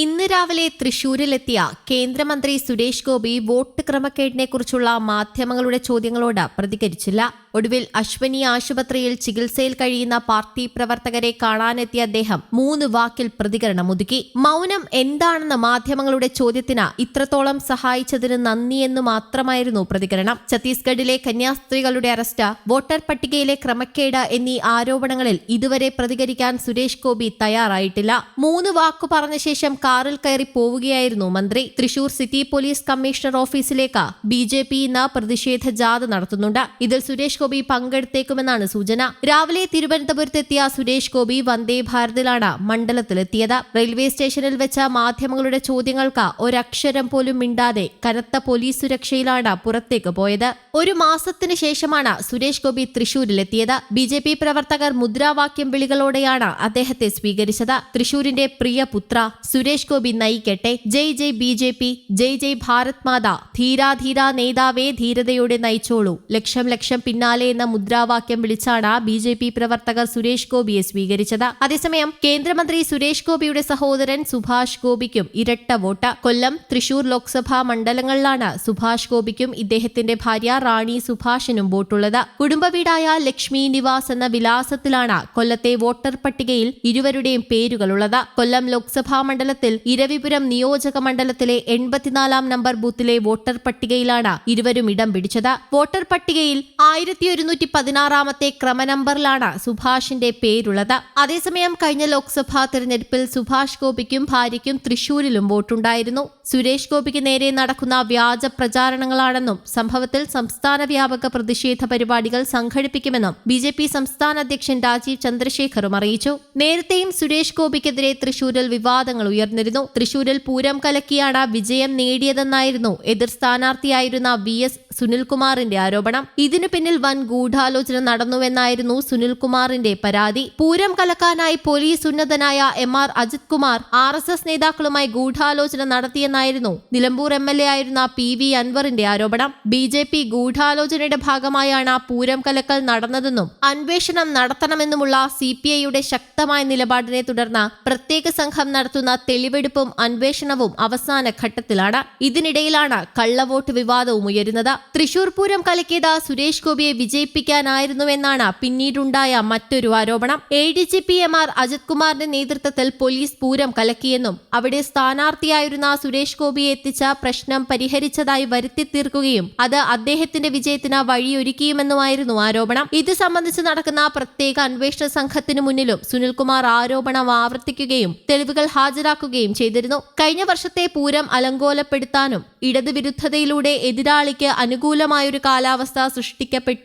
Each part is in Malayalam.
ഇന്ന് രാവിലെ തൃശൂരിലെത്തിയ കേന്ദ്രമന്ത്രി സുരേഷ് ഗോപി വോട്ട് ക്രമക്കേടിനെക്കുറിച്ചുള്ള മാധ്യമങ്ങളുടെ ചോദ്യങ്ങളോട് പ്രതികരിച്ചില്ല. ഒടുവിൽ അശ്വനി ആശുപത്രിയിൽ ചികിത്സയിൽ കഴിയുന്ന പാർട്ടി പ്രവർത്തകരെ കാണാനെത്തിയ അദ്ദേഹം മൂന്ന് വാക്കിൽ പ്രതികരണം ഒതുക്കി. മൗനം എന്താണെന്ന മാധ്യമങ്ങളുടെ ചോദ്യത്തിന് ഇത്രത്തോളം സഹായിച്ചതിന് നന്ദിയെന്ന് മാത്രമായിരുന്നു പ്രതികരണം. ഛത്തീസ്ഗഡിലെ കന്യാസ്ത്രീകളുടെ അറസ്റ്റ് വോട്ടർ പട്ടികയിലെ ക്രമക്കേട് എന്നീ ആരോപണങ്ങളിൽ ഇതുവരെ പ്രതികരിക്കാൻ സുരേഷ് ഗോപി തയ്യാറായിട്ടില്ല. മൂന്ന് വാക്കു പറഞ്ഞ ശേഷം കാറിൽ കയറി പോവുകയായിരുന്നു മന്ത്രി. തൃശൂർ സിറ്റി പോലീസ് കമ്മീഷണർ ഓഫീസിലേക്ക് ബി ജെ പി ഇന്ന് പ്രതിഷേധ ജാഥ നടത്തുന്നുണ്ട്. ഇതിൽ സുരേഷ് ഗോപി പങ്കെടുത്തേക്കുമെന്നാണ് സൂചന. രാവിലെ തിരുവനന്തപുരത്തെത്തിയ സുരേഷ് ഗോപി വന്ദേ ഭാരതിലാണ് മണ്ഡലത്തിലെത്തിയത്. റെയിൽവേ സ്റ്റേഷനിൽ വെച്ച മാധ്യമങ്ങളുടെ ചോദ്യങ്ങൾക്ക് ഒരക്ഷരം പോലും മിണ്ടാതെ കനത്ത പോലീസ് സുരക്ഷയിലാണ് പുറത്തേക്ക് പോയത്. ഒരു മാസത്തിന് ശേഷമാണ് സുരേഷ് ഗോപി തൃശൂരിലെത്തിയത്. ബി ജെ പി പ്രവർത്തകർ മുദ്രാവാക്യം വിളികളോടെയാണ് അദ്ദേഹത്തെ സ്വീകരിച്ചത്. തൃശൂരിന്റെ പ്രിയ പുത്ര സുരേഷ് ഗോപി നയിക്കട്ടെ. ജയ് ജയ് ബി ജെ പി ജയ് ജയ് ഭാരത് മാത ധീരാധീര നേതാവേ ധീരതയോടെ നയിച്ചോളൂ. ലക്ഷം ലക്ഷം പിന്നാലെ എന്ന മുദ്രാവാക്യം വിളിച്ചാണ് ബി ജെ പി പ്രവർത്തകർ സുരേഷ് ഗോപിയെ സ്വീകരിച്ചത്. അതേസമയം കേന്ദ്രമന്ത്രി സുരേഷ് ഗോപിയുടെ സഹോദരൻ സുഭാഷ് ഗോപിക്കും ഇരട്ട വോട്ട്. കൊല്ലം തൃശൂർ ലോക്സഭാ മണ്ഡലങ്ങളിലാണ് സുഭാഷ് ഗോപിക്കും ഇദ്ദേഹത്തിന്റെ ഭാര്യ റാണി സുഭാഷിനും വോട്ടുള്ളത്. കുടുംബ വീടായ ലക്ഷ്മി നിവാസ് എന്ന വിലാസത്തിലാണ് കൊല്ലത്തെ വോട്ടർ പട്ടികയിൽ ഇരുവരുടെയും പേരുകളുള്ളത്. കൊല്ലം ലോക്സഭാ മണ്ഡലത്തിൽ ഇരവിപുരം നിയോജക മണ്ഡലത്തിലെ എൺപത്തിനാലാം നമ്പർ ബൂത്തിലെ വോട്ടർ പട്ടികയിലാണ് ഇരുവരും ഇടം പിടിച്ചത്. വോട്ടർ പട്ടികയിൽ ആയിരത്തി ഒരുന്നൂറ്റി പതിനാറാമത്തെ ക്രമനമ്പറിലാണ് സുഭാഷിന്റെ പേരുള്ളത്. അതേസമയം കഴിഞ്ഞ ലോക്സഭാ തെരഞ്ഞെടുപ്പിൽ സുഭാഷ് ഗോപിക്കും ഭാര്യയ്ക്കും തൃശൂരിലും വോട്ടുണ്ടായിരുന്നു. സുരേഷ് ഗോപിക്ക് നേരെ നടക്കുന്ന വ്യാജ പ്രചാരണങ്ങളാണെന്നും സംഭവത്തിൽ സംസ്ഥാന വ്യാപക പ്രതിഷേധ പരിപാടികൾ സംഘടിപ്പിക്കുമെന്നും ബി ജെ പി സംസ്ഥാന അധ്യക്ഷൻ രാജീവ് ചന്ദ്രശേഖറും അറിയിച്ചു. നേരത്തെയും സുരേഷ് ഗോപിക്കെതിരെ തൃശൂരിൽ വിവാദങ്ങൾ ഉയർന്നിരുന്നു. തൃശൂരിൽ പൂരം കലക്കിയാണ് വിജയം നേടിയതെന്നായിരുന്നു എതിർ സ്ഥാനാർത്ഥിയായിരുന്ന വി എസ് സുനിൽകുമാറിന്റെ ആരോപണം. ഇതിനു പിന്നിൽ വൻ ഗൂഢാലോചന നടന്നുവെന്നായിരുന്നു സുനിൽകുമാറിന്റെ പരാതി. പൂരം കലക്കാനായി പോലീസ് ഉന്നതനായ M R Ajith Kumar R S S നേതാക്കളുമായി ഗൂഢാലോചന നടത്തിയെന്നായിരുന്നു നിലമ്പൂർ എം എൽ എ ആയിരുന്ന പി വി അൻവറിന്റെ ആരോപണം. ബി ജെ പി ഗൂഢാലോചനയുടെ ഭാഗമായാണ് പൂരം കലക്കൽ നടന്നതെന്നും അന്വേഷണം നടത്തണമെന്നുമുള്ള സി പി ഐയുടെ ശക്തമായ നിലപാടിനെ തുടർന്ന് പ്രത്യേക സംഘം നടത്തുന്ന തെളിവെടുപ്പും അന്വേഷണവും അവസാന ഘട്ടത്തിലാണ്. ഇതിനിടയിലാണ് കള്ളവോട്ട് വിവാദവും ഉയരുന്നത്. തൃശൂർ പൂരം കലക്കിയത് സുരേഷ് ഗോപിയെ വിജയിപ്പിക്കാനായിരുന്നുവെന്നാണ് പിന്നീടുണ്ടായ മറ്റൊരു ആരോപണം. A D G P M R Ajith കുമാറിന്റെ നേതൃത്വത്തിൽ പോലീസ് പൂരം കലക്കിയെന്നും അവിടെ സ്ഥാനാർത്ഥിയായിരുന്ന സുരേഷ് ഗോപിയെ എത്തിച്ച പ്രശ്നം പരിഹരിച്ചതായി വരുത്തി തീർക്കുകയും അത് അദ്ദേഹത്തിന്റെ വിജയത്തിന് വഴിയൊരുക്കിയുമെന്നുമായിരുന്നു ആരോപണം. ഇത് സംബന്ധിച്ച് നടക്കുന്ന പ്രത്യേക അന്വേഷണ സംഘത്തിനു മുന്നിലും സുനിൽകുമാർ ആരോപണം ആവർത്തിക്കുകയും തെളിവുകൾ ഹാജരാക്കുകയും ചെയ്തിരുന്നു. കഴിഞ്ഞ വർഷത്തെ പൂരം അലങ്കോലപ്പെടുത്താനും ഇടതുവിരുദ്ധതയിലൂടെ എതിരാളിക്ക് അനുകൂലമായൊരു കാലാവസ്ഥ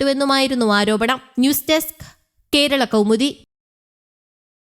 സൃഷ്ടിക്കപ്പെട്ടുവെന്നുമായിരുന്നു ആരോപണം. News desk Kerala Kaumudi.